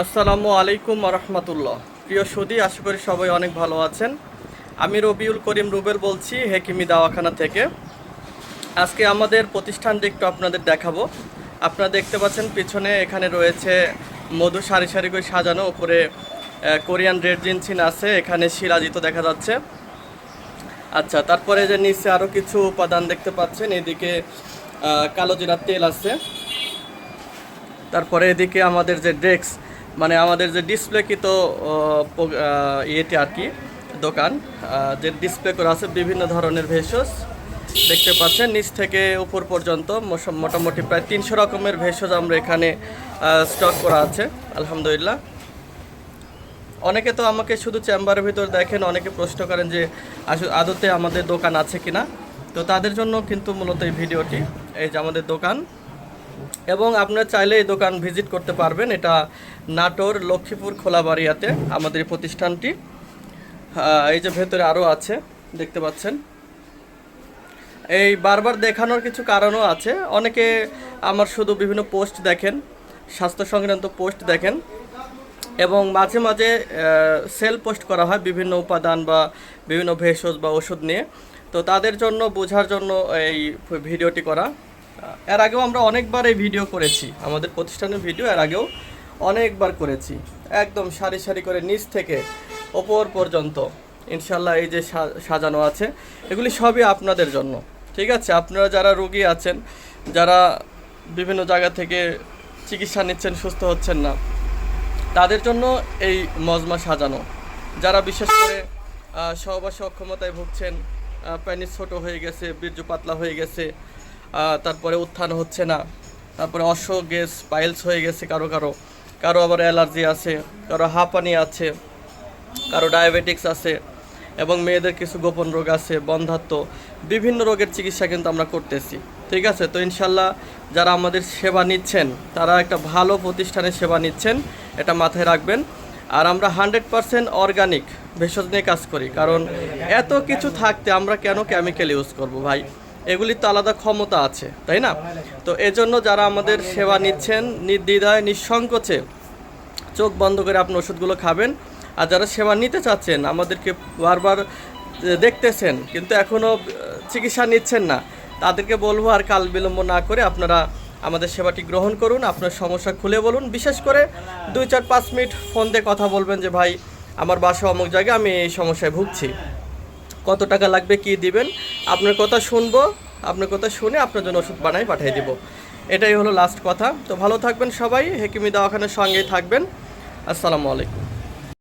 আসসালামু আলাইকুম রহমতুল্লাহ প্রিয় সুদী, আশা করি সবাই অনেক ভালো আছেন। আমি রবিউল করিম রুবেল বলছি, হেকিমি দাওয়াখানা থেকে। আজকে আমাদের প্রতিষ্ঠানটি একটু আপনাদের দেখাবো। আপনারা দেখতে পাচ্ছেন, পিছনে এখানে রয়েছে মধু সারি সারি করে সাজানো, উপরে কোরিয়ান রেড জিনসিন আছে, এখানে শিরাজিত দেখা যাচ্ছে। আচ্ছা তারপরে যে নিচে আরও কিছু উপাদান দেখতে পাচ্ছেন, এদিকে কালো জিরার তেল আছে। তারপরে এদিকে আমাদের যে ডেস্ক মানে আমাদের যে ডিসপ্লেকৃত ইয়েতে আর কি, দোকান যে ডিসপ্লে করা আছে বিভিন্ন ধরনের ভেষজ, দেখতে পাচ্ছেন, নিচ থেকে উপর পর্যন্ত মোটামুটি প্রায় তিনশো রকমের ভেষজ আমরা এখানে স্টক করা আছে, আলহামদুলিল্লাহ। অনেকে তো আমাকে শুধু চেম্বারের ভিতর দেখেন, অনেকে প্রশ্ন করেন যে আদতে আমাদের দোকান আছে কিনা? তো তাদের জন্য কিন্তু মূলত এই ভিডিওটি, এই যে আমাদের দোকান। এবং আপনারা চাইলে এই দোকান ভিজিট করতে পারবেন। এটা নাটোর লক্ষ্মীপুর খোলাবাড়িয়াতে আমাদের প্রতিষ্ঠানটি। এই যে ভেতরে আরও আছে, দেখতে পাচ্ছেন। এই বারবার দেখানোর কিছু কারণও আছে। অনেকে আমার শুধু বিভিন্ন পোস্ট দেখেন, স্বাস্থ্য সংক্রান্ত পোস্ট দেখেন এবং মাঝে মাঝে সেল পোস্ট করা হয় বিভিন্ন উপাদান বা বিভিন্ন ভেষজ বা ওষুধ নিয়ে। তো তাদের জন্য, বোঝার জন্য এই ভিডিওটি করা। এর আগেও আমরা অনেকবার এই ভিডিও করেছি। আমাদের প্রতিষ্ঠানের ভিডিও এর আগেও অনেকবার করেছি। একদম সারি সারি করে নিচ থেকে ওপর পর্যন্ত। ইনশাল্লাহ এই যে সাজানো আছে, এগুলি সবই আপনাদের জন্য। ঠিক আছে? আপনারা যারা রোগী আছেন, যারা বিভিন্ন জায়গা থেকে চিকিৎসা নিচ্ছেন, সুস্থ হচ্ছেন না, তাদের জন্য এই মজমা সাজানো। যারা বিশেষ করে সহবাসী অক্ষমতায় ভুগছেন প্যানিস ছোট হয়ে গেছে, বীর্য পাতলা হয়ে গেছে তারপরে উত্থান হচ্ছে না। তারপরে অশ্ব গ্যাস পাইলস হয়ে গেছে কারও কারও। কারও আবার অ্যালার্জি আছে, কারও হাঁপানি আছে, কারও ডায়াবেটিক্স আছে এবং মেয়েদের কিছু গোপন রোগ আছে, বন্ধাত্ম। বিভিন্ন রোগের চিকিৎসা কিন্তু আমরা করতেছি। ঠিক আছে? তো ইনশাল্লাহ যারা আমাদের সেবা নিচ্ছেন, তারা একটা ভালো প্রতিষ্ঠানে সেবা নিচ্ছেন, এটা মাথায় রাখবেন। আর আমরা হান্ড্রেড পারসেন্ট অর্গানিক ভেষজ নিয়ে কাজ করি। কারণ এত কিছু থাকতে আমরা কেন কেমিক্যাল ইউজ করব ভাই? এগুলির তো আলাদা ক্ষমতা আছে, তাই না? তো এজন্য যারা আমাদের সেবা নিচ্ছেন, নির্দ্বিধায়, নিঃসংকোচে, চোখ বন্ধ করে আপনি ওষুধগুলো খাবেন। আর যারা সেবা নিতে চাচ্ছেন, আমাদেরকে বারবার দেখতেছেন, কিন্তু এখনও চিকিৎসা নিচ্ছেন না। তাদেরকে বলব আর কাল বিলম্ব না করে আপনারা আমাদের সেবাটি গ্রহণ করুন, আপনার সমস্যা খুলে বলুন। বিশেষ করে দুই চার পাঁচ মিনিট ফোন দিয়ে কথা বলবেন যে, ভাই, আমার বাসা অমুক জায়গায়, আমি এই সমস্যায় ভুগছি। কত টাকা লাগবে, কি দিবেন, আপনার কথা শুনব, আপনার কথা শুনে আপনার জন্য ওষুধ বানাই পাঠিয়ে দিব। এটাই হলো লাস্ট কথা। তো ভালো থাকবেন সবাই, হেকিমি দাওয়াখানের সঙ্গেই থাকবেন। আসসালামু আলাইকুম।